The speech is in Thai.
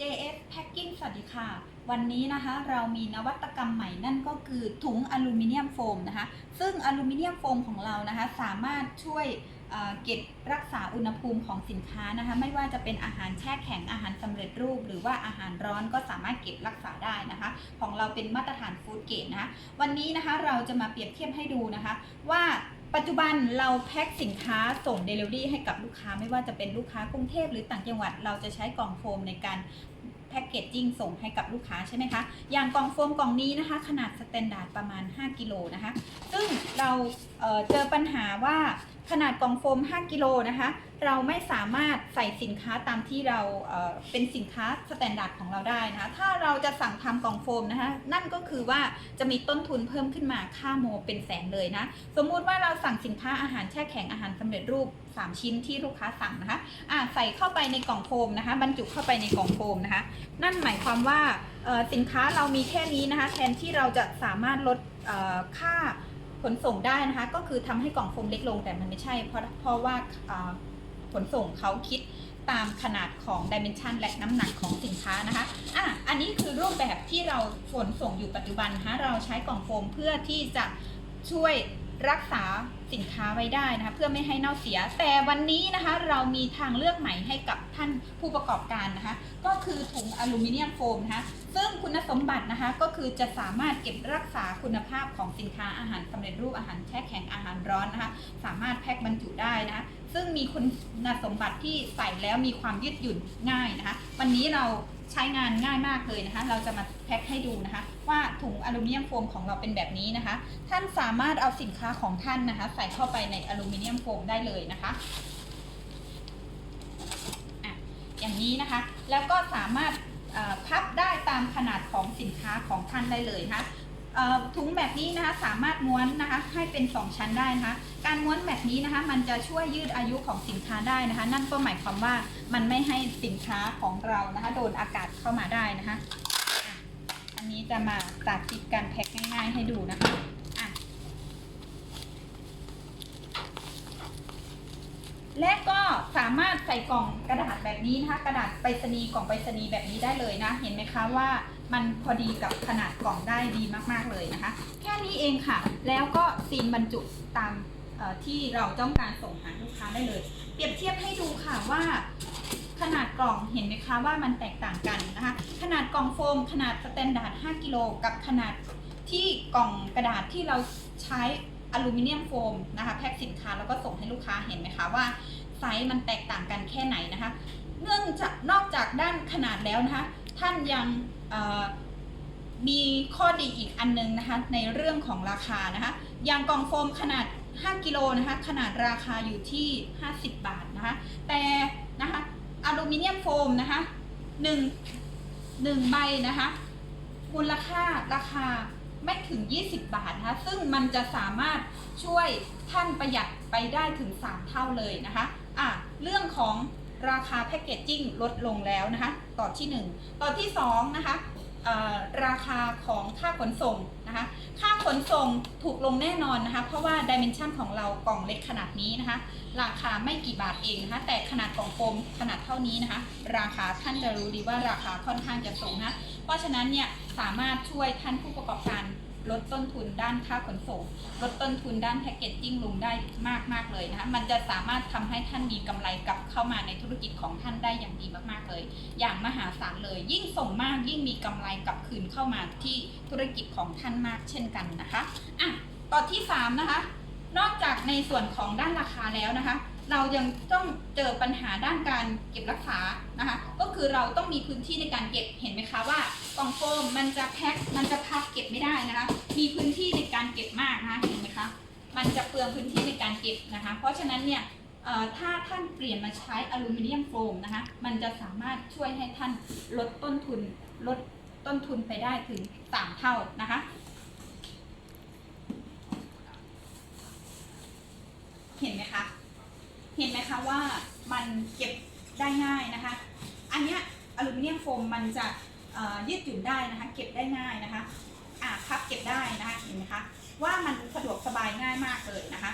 JS Packing สวัสดีค่ะ วันนี้นะคะเรามีนวัตกรรมใหม่นั่นก็คือถุงอลูมิเนียมโฟมนะคะ ซึ่งอลูมิเนียมโฟมของเรานะคะ สามารถช่วยเเก็บรักษาอุณหภูมิของสินค้านะคะ ไม่ว่าจะเป็นอาหารแช่แข็งอาหารสำเร็จรูป หรือว่าอาหารร้อนก็สามารถเก็บรักษาได้นะคะ ของเราเป็นมาตรฐานฟู้ดเกรดนะคะ วันนี้นะคะเราจะมาเปรียบเทียบให้ดูนะคะ ว่า ปัจจุบันเราแพ็คสินค้าส่ง Delivery ให้กับลูกค้าไม่ว่าจะเป็นลูกค้ากรุงเทพหรือต่างจังหวัด เราจะใช้กล่องโฟมในการ แพ็กเกจจิ้งส่งให้กับลูกค้าใช่ไหมคะ อย่างกล่องโฟมกล่องนี้นะคะ ขนาดสแตนดาร์ดประมาณ 5 กิโลนะคะ ซึ่งเราเเจอปัญหาว่าขนาดกล่องโฟม 5 กิโลนะคะ เราไม่สามารถใส่สินค้าตามที่เราเเป็นสินค้าสแตนดาร์ดของเราได้นะคะ ถ้าเราจะสั่งทำกล่องโฟมนะคะ นั่นก็คือว่าจะมีต้นทุนเพิ่มขึ้นมาค่าโมเป็นแสนเลยนะ สมมุติว่าเราสั่งสินค้าอาหารแช่แข็งอาหาร เร็จรูป 3 ชิ้นที่ลูกค้าสั่งนะคะอะใส่เข้าไปในกล่องโฟมนะคะ บรรจุเข้าไปในกล่องโฟมนะคะ นั่นหมายความว่าสินค้าเรามีแค่นี้นะคะ แทนที่เราจะสามารถลดค่าขนส่งได้นะคะ ก็คือทำให้กล่องโฟมเล็กลงแต่มันไม่ใช่ เพราะเพราะว่าขนส่งเขาคิดตามขนาดของดิเมนชันและน้ำหนักของสินค้านะคะอะอันนี้คือรูปแบบที่เราขนส่งอยู่ปัจจุบันนะคะเราใช้กล่องโฟมเพื่อที่จะช่วย รักษาสินค้าไว้ได้นะคะเพื่อไม่ให้เน่าเสีย แต่วันนี้นะคะเรามีทางเลือกใหม่ให้กับท่านผู้ประกอบการนะคะ ก็คือถุงอลูมิเนียมโฟมนะคะซึ่งคุณสมบัตินะคะก็คือจะสามารถเก็บรักษาคุณภาพของสินค้าอาหารสำเร็จรูปอาหารแช่แข็งอาหารร้อนนะคะ สามารถแพ็คบรรจุได้นะะ ซึ่งมีคุณสมบัติที่ใส่แล้วมีความยืดหยุ่นง่ายนะคะ วันนี้เราใช้งานง่ายมากเลยนะคะ เราจะมาแพ็คให้ดูนะคะ ว่าถุงอลูมิเนียมโฟมของเราเป็นแบบนี้นะคะ ท่านสามารถเอาสินค้าของท่านนะคะ ใส่เข้าไปในอลูมิเนียมโฟมได้เลยนะคะอะอย่างนี้นะคะ แล้วก็สามารถพับได้ตามขนาดของสินค้าของท่านได้เลยนะคะเอ่อ ถุงแบบนี้นะคะสามารถม้วนนะคะให้เป็น 2 ชั้นได้นะคะ การม้วนแบบนี้นะคะ มันจะช่วยยืดอายุของสินค้าได้นะคะ นั่นก็หมายความว่ามันไม่ให้สินค้าของเรานะคะ โดนอากาศเข้ามาได้นะคะ อันนี้จะมาสาธิตการแพ็คง่าย ๆ ให้ดูนะคะอะและก็สามารถใส่กล่องกระดาษแบบนี้นะคะ กระดาษไปรษณีย์กล่องไปรษณีย์แบบนี้ได้เลยนะ เห็นไหมคะว่ามันพอดีกับขนาดกล่องได้ดีมากๆเลยนะคะ แค่นี้เองค่ะ แล้วก็ซีนบรรจุตามที่เราต้องการส่งหาลูกค้าได้เลย เปรียบเทียบให้ดูค่ะว่าขนาดกล่องเห็นไหมคะว่ามันแตกต่างกันนะคะ ขนาดกล่องโฟม ขนาดสแตนดาร์ด5กิโลกับขนาดที่กล่องกระดาษที่เราใช้อลูมิเนียมโฟมนะคะแพ็คสินค้าแล้วก็ส่งให้ลูกค้าเห็นไหมคะว่าไซส์มันแตกต่างกันแค่ไหนนะคะ เนื่องจากนอกจากด้านขนาดแล้วนะคะ ท่านยังมีข้อดีอีกอันนึงนะคะในเรื่องของราคานะคะอย่างกองโฟมขนาด 5 กิโลนะคะขนาดราคาอยู่ที่ 50 บาทนะคะแต่นะคะอลูมิเนียมโฟมนะคะ1 1ใบนะคะมูลค่าราคาไม่ถึง 20 บาทนะคะซึ่งมันจะสามารถช่วยท่านประหยัดไปได้ถึง 3 เท่าเลยนะคะอะเรื่องของ ราคาแพคเกจจิ้งลดลงแล้วนะคะต่อที่ 1 ต่อที่2นะคะราคาของค่าขนส่งนะคะค่าขนส่งถูกลงแน่นอนนะคะเพราะว่าดิเมนชันของเรากล่องเล็กขนาดนี้นะคะราคาไม่กี่บาทเองนะคะแต่ขนาดกล่องโฟมขนาดเท่านี้นะคะราคาท่านจะรู้ดีว่าราคาค่อนข้างจะสูงนะเพราะฉะนั้นเนี่ยสามารถช่วยท่านผู้ประกอบการ ลดต้นทุนด้านค่าขนส่ง ลดต้นทุนด้านแพคเกจจิ้งลงได้มากมากเลยนะคะมันจะสามารถทำให้ท่านมีกำไรกลับเข้ามาในธุรกิจของท่านได้อย่างดีมากๆเลย อย่างมหาศาลเลย ยิ่งส่งมากยิ่งมีกำไรกลับคืนเข้ามาที่ธุรกิจของท่านมากเช่นกันนะคะอะต่อที่สามนะคะนอกจากในส่วนของด้านราคาแล้วนะคะ เรายังต้องเจอปัญหาด้านการเก็บรักษานะคะ ก็คือเราต้องมีพื้นที่ในการเก็บเห็นไหมคะว่ากล่องโฟมมันจะแพ็คมันจะพับเก็บไม่ได้นะคะ มีพื้นที่ในการเก็บมากนะคะเห็นไหมคะมันจะเปลืองพื้นที่ในการเก็บนะคะ เพราะฉะนั้นเนี่ยถ้าท่านเปลี่ยนมาใช้อลูมิเนียมโฟมนะคะ มันจะสามารถช่วยให้ท่านลดต้นทุนลดต้นทุนไปได้ถึง 3 เท่านะคะเห็นไหมคะ เห็นไหมคะว่ามันเก็บได้ง่ายนะคะ อันเนี้ยอลูมิเนียมโฟมมันจะยืดหยุ่นได้นะคะ เก็บได้ง่ายนะคะอะพับเก็บได้นะคะเห็นไหมคะว่ามันสะดวกสบายง่ายมากเลยนะคะ